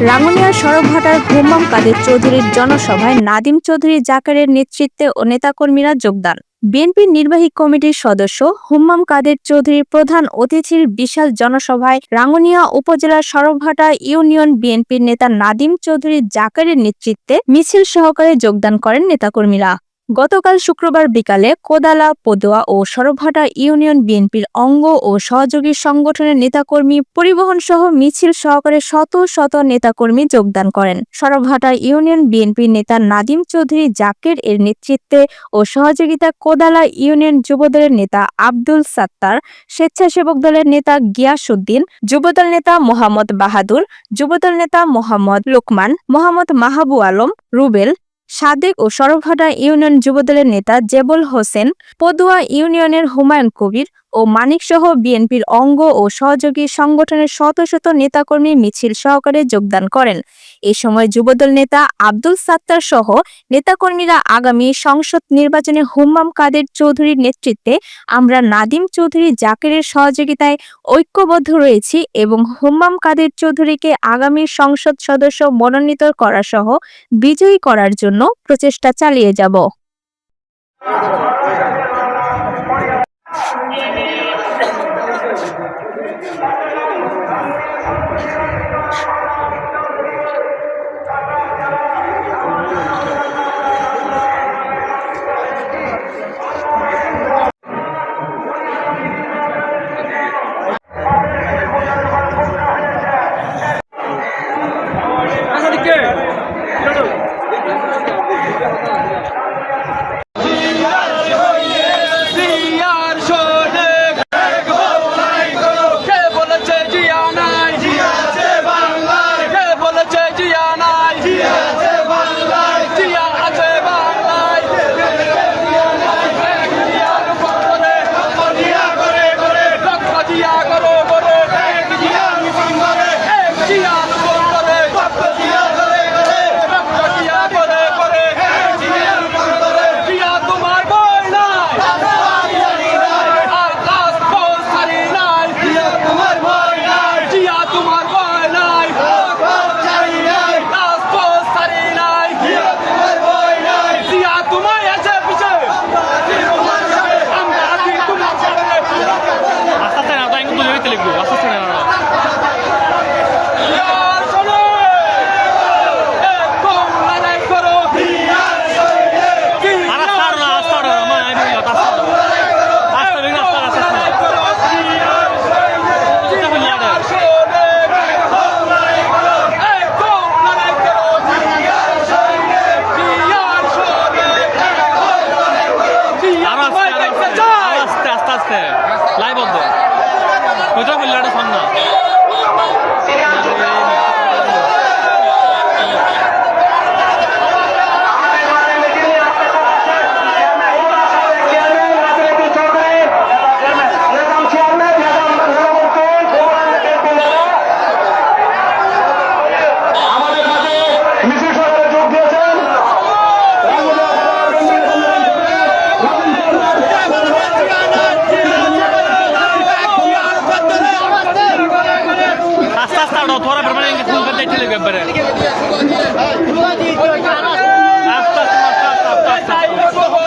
রাঙ্গুনিয়া সড়কঘাটার হুম্মাম কাদের চৌধুরীর জনসভায় নাদিম চৌধুরী জাকারের নেতৃত্বে ও নেতাকর্মীরা যোগদান। বিএনপির নির্বাহী কমিটির সদস্য হুম্মাম কাদের চৌধুরীর প্রধান অতিথির বিশাল জনসভায় রাঙ্গুনিয়া উপজেলার সড়কভাটা ইউনিয়ন বিএনপির নেতা নাদিম চৌধুরী জাকারের নেতৃত্বে মিছিল সহকারে যোগদান করেন নেতাকর্মীরা। গতকাল শুক্রবার বিকালে কোদালা, পদুয়া ও সরবহাটা ইউনিয়ন বিএনপির অঙ্গ ও সহযোগী সংগঠনের নেতাকর্মী পরিবহন সহ মিছিল সহকারে শত শত নেতাকর্মী যোগদান করেন। সরবহাটা ইউনিয়ন বিএনপির নেতা নাদিম চৌধুরী জাকের এর নেতৃত্বে ও সহযোগিতা কোদালা ইউনিয়ন যুবদলের নেতা আব্দুল সাত্তার, স্বেচ্ছাসেবক দলের নেতা গিয়াসুদ্দিন যুবদল নেতা মোহাম্মদ বাহাদুর, যুবদল নেতা মোহাম্মদ লোকমান, মোহাম্মদ মাহাবু আলম, রুবেল সাদেক ও সরভাটা ইউনিয়ন যুবদলের নেতা জেবল হোসেন পদুয়া ইউনিয়নের হুমায়ুন কবির ও মানিকসহ বিএনপির অঙ্গ ও সহযোগী সংগঠনের শত শত নেতাকর্মী মিছিল সহকারে যোগদান করেন। এ সময় যুবদল নেতা আব্দুল সাত্তার সহ নেতাকর্মীরা আগামী সংসদ নির্বাচনে হুম্মাম কাদের চৌধুরীর নেতৃত্বে আমরা নাদিম চৌধুরী জাকিরের সহযোগিতায় ঐক্যবদ্ধ রয়েছি এবং হুম্মাম কাদের চৌধুরীকে আগামী সংসদ সদস্য মনোনীত করা সহ বিজয়ী করার জন্য প্রচেষ্টা চালিয়ে যাব। আস্তে লাইভ বন্ধ কোথায় বললি త్వర బ్రహ్మణ్యం ఫోన్ కట్ అయితే గబ్బరే ఆస్తా ఆస్తా ఆస్తా ఆస్తా